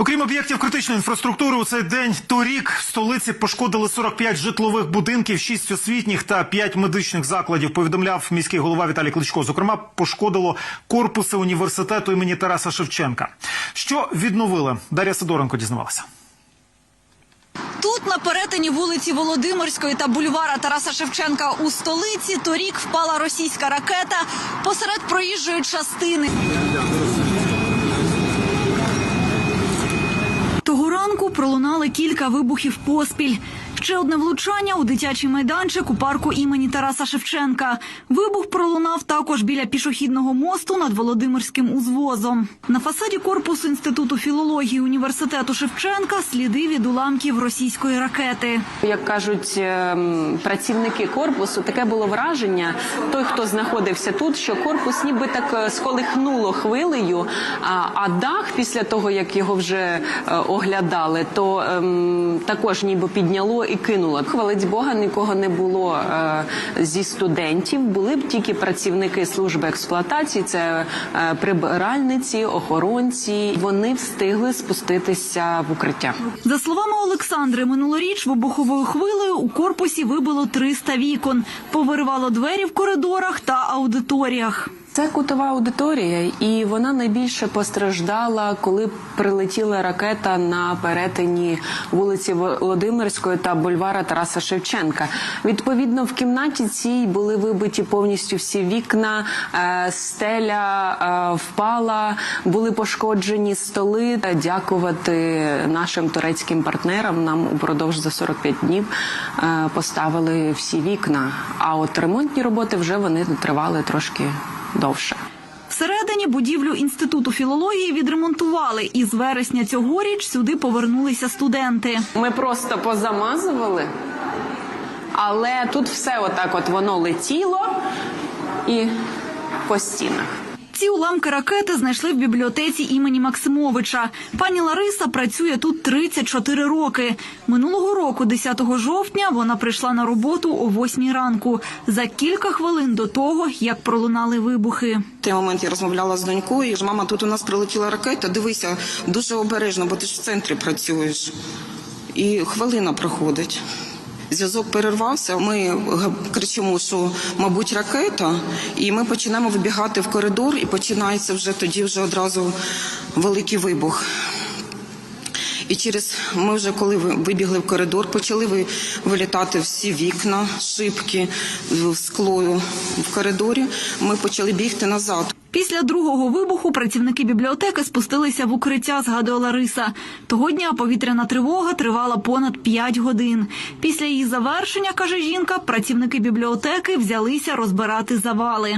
Окрім об'єктів критичної інфраструктури, у цей день торік в столиці пошкодили 45 житлових будинків, 6 освітніх та 5 медичних закладів. Повідомляв міський голова Віталій Кличко. Зокрема, пошкодило корпуси університету імені Тараса Шевченка. Що відновили? Дар'я Сидоренко дізнавалася. Тут на перетині вулиці Володимирської та бульвара Тараса Шевченка у столиці торік впала російська ракета посеред проїжджої частини. Того ранку пролунали кілька вибухів поспіль. Ще одне влучання у дитячий майданчик у парку імені Тараса Шевченка. Вибух пролунав також біля пішохідного мосту над Володимирським узвозом. На фасаді корпусу інституту філології університету Шевченка сліди від уламків російської ракети. Як кажуть ем, працівники корпусу, таке було враження. Той, хто знаходився тут, що корпус ніби так е, сколихнуло хвилею, а, дах після того, як його вже е, оглядали, то ем, також ніби підняло і кинуло. Хвалить Бога, нікого не було е, зі студентів. Були б тільки працівники служби експлуатації, це е, прибиральниці, охоронці. Вони встигли спуститися в укриття. За словами Олександри, минулоріч вибуховою хвилею у корпусі вибило 300 вікон, повиривало двері в коридорах та аудиторіях. Це кутова аудиторія, і вона найбільше постраждала, коли прилетіла ракета на перетині вулиці Володимирської та бульвара Тараса Шевченка. Відповідно, в кімнаті цій були вибиті повністю всі вікна, е, стеля е, впала, були пошкоджені столи. Дякувати нашим турецьким партнерам. Нам упродовж за 45 днів е, поставили всі вікна. А от ремонтні роботи вже вони тривали трошки довше. Всередині будівлю інституту філології відремонтували, і з вересня цьогоріч сюди повернулися студенти. Ми просто позамазували, але тут все отак от воно летіло і по стінах. Ці уламки ракети знайшли в бібліотеці імені Максимовича. Пані Лариса працює тут 34 роки. Минулого року, 10 жовтня, вона прийшла на роботу о 8 ранку за кілька хвилин до того, як пролунали вибухи. В той момент я розмовляла з донькою. і Мама, тут у нас прилетіла ракета. Дивися, дуже обережно, бо ти ж в центрі працюєш. І хвилина проходить. Зв'язок перервався. Ми кричимо, що мабуть ракета, і ми починаємо вибігати в коридор, і починається вже тоді вже одразу великий вибух. І через ми вже коли вибігли в коридор, почали ви- вилітати всі вікна, шибки, в- скло в коридорі. Ми почали бігти назад. Після другого вибуху працівники бібліотеки спустилися в укриття, згадує Лариса. Того дня повітряна тривога тривала понад 5 годин. Після її завершення, каже жінка, працівники бібліотеки взялися розбирати завали.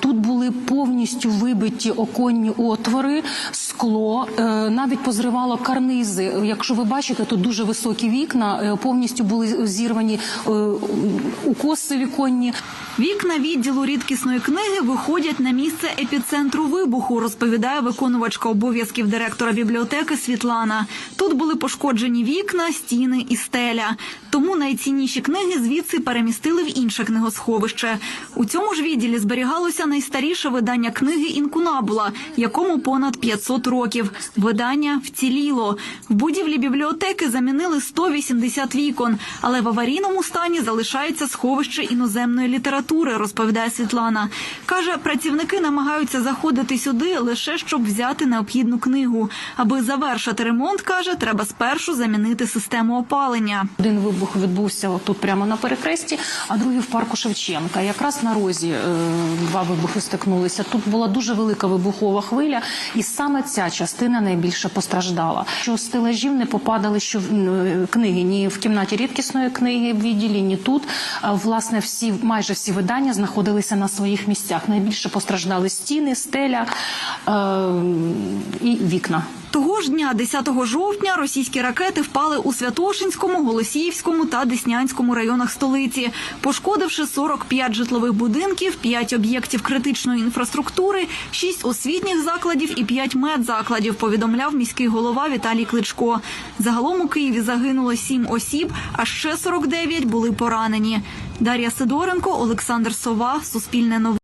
Тут були повністю вибиті оконні отвори, скло, е, навіть позривало карнизи. Якщо ви бачите, тут дуже високі вікна, е, повністю були зірвані е, укоси віконні. Вікна відділу рідкісної книги виходять на місце епіцентру вибуху, розповідає виконувачка обов'язків директора бібліотеки Світлана. Тут були пошкоджені вікна, стіни і стеля. Тому найцінніші книги звідси перемістили в інше книгосховище. У цьому ж відділі зберігалося найстаріше видання книги Інкунабула, якому понад 500 років. Видання вціліло. В будівлі бібліотеки замінили 180 вікон, але в аварійному стані залишається сховище іноземної літератури, розповідає Світлана. Каже, працівники намагаються заходити сюди лише щоб взяти необхідну книгу. Аби завершити ремонт, каже, треба спершу замінити систему опалення. Один вибух відбувся тут прямо на перехресті, а другий в парку Шевченка. Якраз на розі е, два вибухи стикнулися. Тут була дуже велика вибухова хвиля, і саме ця частина найбільше постраждала. Що з стелажів не попадали що е, книги ні в кімнаті рідкісної книги в відділі, ні тут. Власне, всі майже всі видання знаходилися на своїх місцях. Найбільше постраждали стіни, стеля е, і вікна. Того ж дня, 10 жовтня, російські ракети впали у Святошинському, Голосіївському та Деснянському районах столиці, пошкодивши 45 житлових будинків, 5 об'єктів критичної інфраструктури, 6 освітніх закладів і 5 медзакладів, повідомляв міський голова Віталій Кличко. Загалом у Києві загинуло 7 осіб, а ще 49 були поранені. Дар'я Сидоренко, Олександр Сова, Суспільне новини.